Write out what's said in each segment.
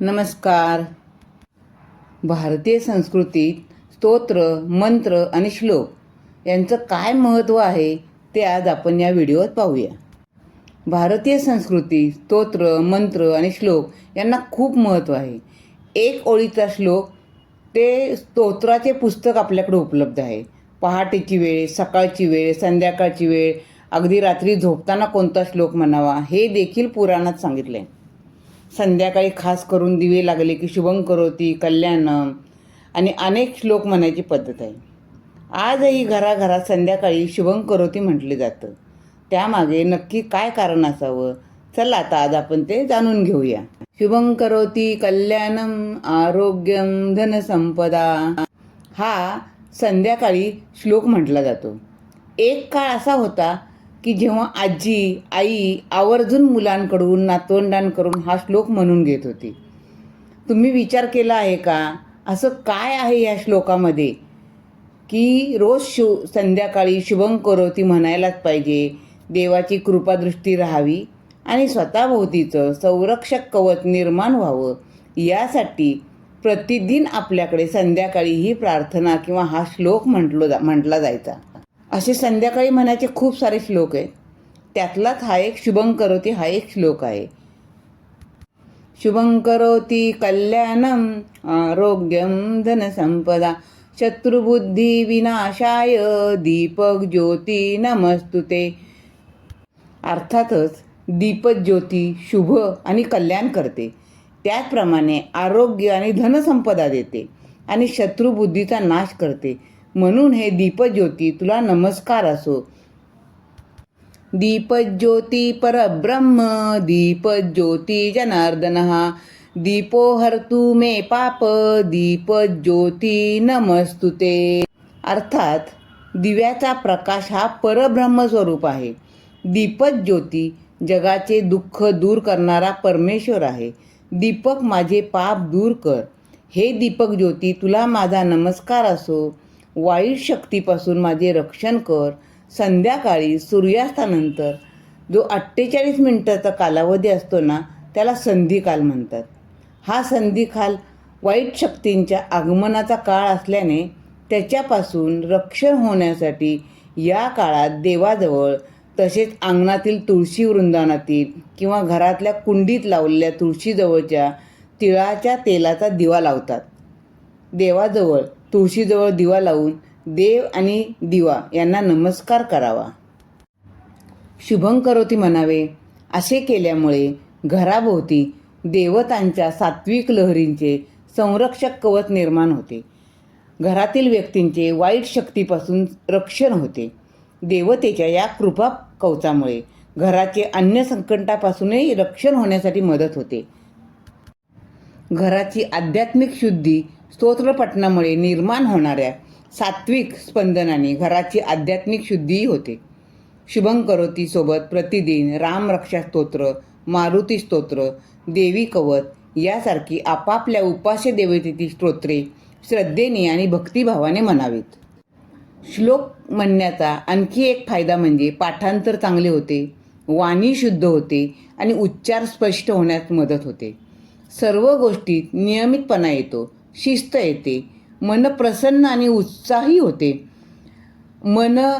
नमस्कार. भारतीय संस्कृतीत स्तोत्र मंत्र आणि श्लोक यांचं काय महत्त्व आहे ते आज आपण या व्हिडिओत पाहूया. भारतीय संस्कृती स्तोत्र मंत्र आणि श्लोक यांना खूप महत्त्व आहे. एक ओळीचा श्लोक ते स्तोत्राचे पुस्तक आपल्याकडे उपलब्ध आहे. पहाटेची वेळ सकाळची वेळ संध्याकाळची वेळ अगदी रात्री झोपताना कोणता श्लोक म्हणावा हे देखील पुराणात सांगितले संध्याकाळी खास करून दिवे लागले की शुभं करोती कल्याणम आणि अनेक श्लोक म्हणायची पद्धत आहे. आजही घराघरात संध्याकाळी शुभं करोती म्हटले जातं. त्यामागे नक्की काय कारण असावं? चला आता आज आपण ते जाणून घेऊया. शुभं करोती कल्याणम आरोग्यम धनसंपदा. हा संध्याकाळी श्लोक म्हटला जातो. एक काळ असा होता की जेव्हा आजी आई आवर्जून मुलांकडून नातवंडांकडून हा श्लोक म्हणून घेत होती. तुम्ही विचार केला आहे का? असं काय आहे या श्लोकामध्ये? की रोज शु संध्याकाळी शुभं करोती म्हणायलाच पाहिजे देवाची कृपादृष्टी राहावी आणि स्वतःभोवतीचं संरक्षक कवच निर्माण व्हावं. यासाठी प्रतिदिन आपल्याकडे संध्याकाळी ही प्रार्थना किंवा हा श्लोक म्हटलो जा म्हटला जायचा. असे संध्याकाळी म्हणायचे खूप सारे श्लोक आहेत. त्यातलाच हा एक शुभं करोती हा एक श्लोक आहे. शुभं करोती कल्याणम आरोग्यम धनसंपदा शत्रुबुद्धी विनाशाय दीपक ज्योती नमस्तुते. अर्थातच दीपक ज्योती शुभ आणि कल्याण करते. त्याचप्रमाणे आरोग्य आणि धनसंपदा देते आणि शत्रुबुद्धीचा नाश करते. म्हणून हे दीपज्योती तुला नमस्कार असो. दीपज्योती परब्रह्म दीपज्योती जनार्दन दीपो हरतु मे पाप दीपज्योती नमस्तुते. अर्थात दिव्याचा प्रकाश हा परब्रह्म स्वरूप आहे. दीपज्योती जगाचे दुःख दूर करणारा परमेश्वर आहे. दीपक माझे पाप दूर कर. हे दीपक ज्योती तुला माझा नमस्कार असो. वाईट शक्तीपासून माझे रक्षण कर. संध्याकाळी सूर्यास्तानंतर जो अठ्ठेचाळीस मिनिटाचा कालावधी असतो ना त्याला संधिकाल म्हणतात. हा संधिकाल वाईट शक्तींच्या आगमनाचा काळ असल्याने त्याच्यापासून रक्षण होण्यासाठी या काळात देवाजवळ तसेच अंगणातील तुळशी वृंदावनातील किंवा घरातल्या कुंडीत लावलेल्या तुळशीजवळच्या तिळाच्या तेलाचा दिवा लावतात. देवाजवळ तुळशीजवळ दिवा लावून देव आणि दिवा यांना नमस्कार करावा. शुभं करोती म्हणावे असे केल्यामुळे घराभोवती देवतांच्या सात्विक लहरींचे संरक्षक कवच निर्माण होते. घरातील व्यक्तींचे वाईट शक्तीपासून रक्षण होते. देवतेच्या या कृपा कवचामुळे घराचे अन्य संकटापासूनही रक्षण होण्यासाठी मदत होते. घराची आध्यात्मिक शुद्धी स्तोत्रपठणामुळे निर्माण होणाऱ्या सात्विक स्पंदनाने घराची आध्यात्मिक शुद्धीही होते. शुभं सोबत प्रतिदिन रामरक्षा स्तोत्र मारुती स्तोत्र देवी कवत यासारखी आपापल्या उपास्य देवतेची स्तोत्रे श्रद्धेने आणि भक्तिभावाने म्हणावीत. श्लोक म्हणण्याचा आणखी एक फायदा म्हणजे पाठांतर चांगले होते वाणी शुद्ध होते आणि उच्चार स्पष्ट होण्यास मदत होते. सर्व गोष्टीत नियमितपणा येतो. शिस्त येते. मन प्रसन्न आणि उत्साही होते. मन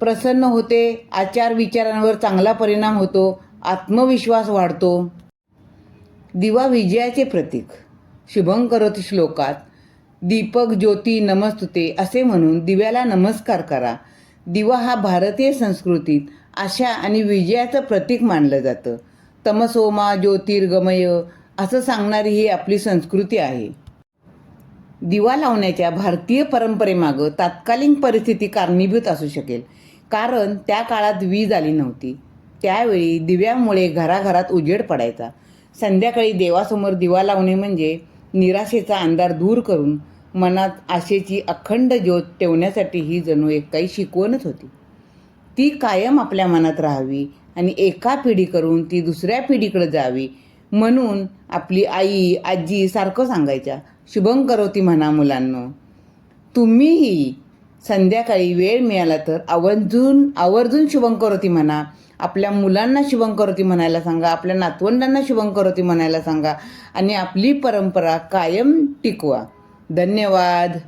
प्रसन्न होते आचार विचारांवर चांगला परिणाम होतो आत्मविश्वास वाढतो. दिवा विजयाचे प्रतीक. शुभं श्लोकात दीपक ज्योती नमस्तुते असे म्हणून दिव्याला नमस्कार करा. दिवा हा भारतीय संस्कृतीत आशा आणि विजयाचं प्रतीक मानलं जातं. तमसोमा ज्योतिर्गमय असं सांगणारी ही आपली संस्कृती आहे. दिवा लावण्याच्या भारतीय परंपरेमागं तात्कालीन परिस्थिती कारणीभूत असू शकेल. कारण त्या काळात वीज आली नव्हती. त्यावेळी दिव्यामुळे घराघरात उजेड पडायचा. संध्याकाळी देवासमोर दिवा लावणे म्हणजे निराशेचा अंधार दूर करून मनात आशेची अखंड ज्योत ठेवण्यासाठी ही जणू एक काही शिकवणच होती. ती कायम आपल्या मनात राहावी आणि एका पिढी करून ती दुसऱ्या पिढीकडे जावी म्हणून आपली आई आजी सारखं सांगायच्या शुभं करोती म्हणा मुलांनो. तुम्हीही संध्याकाळी वेळ मिळाला तर आवर्जून आवर्जून शुभं करोती म्हणा. आपल्या मुलांना शुभंकरोती म्हणायला सांगा आपल्या नातवंडांना शुभंकरोती म्हणायला सांगा आणि आपली परंपरा कायम टिकवा. धन्यवाद.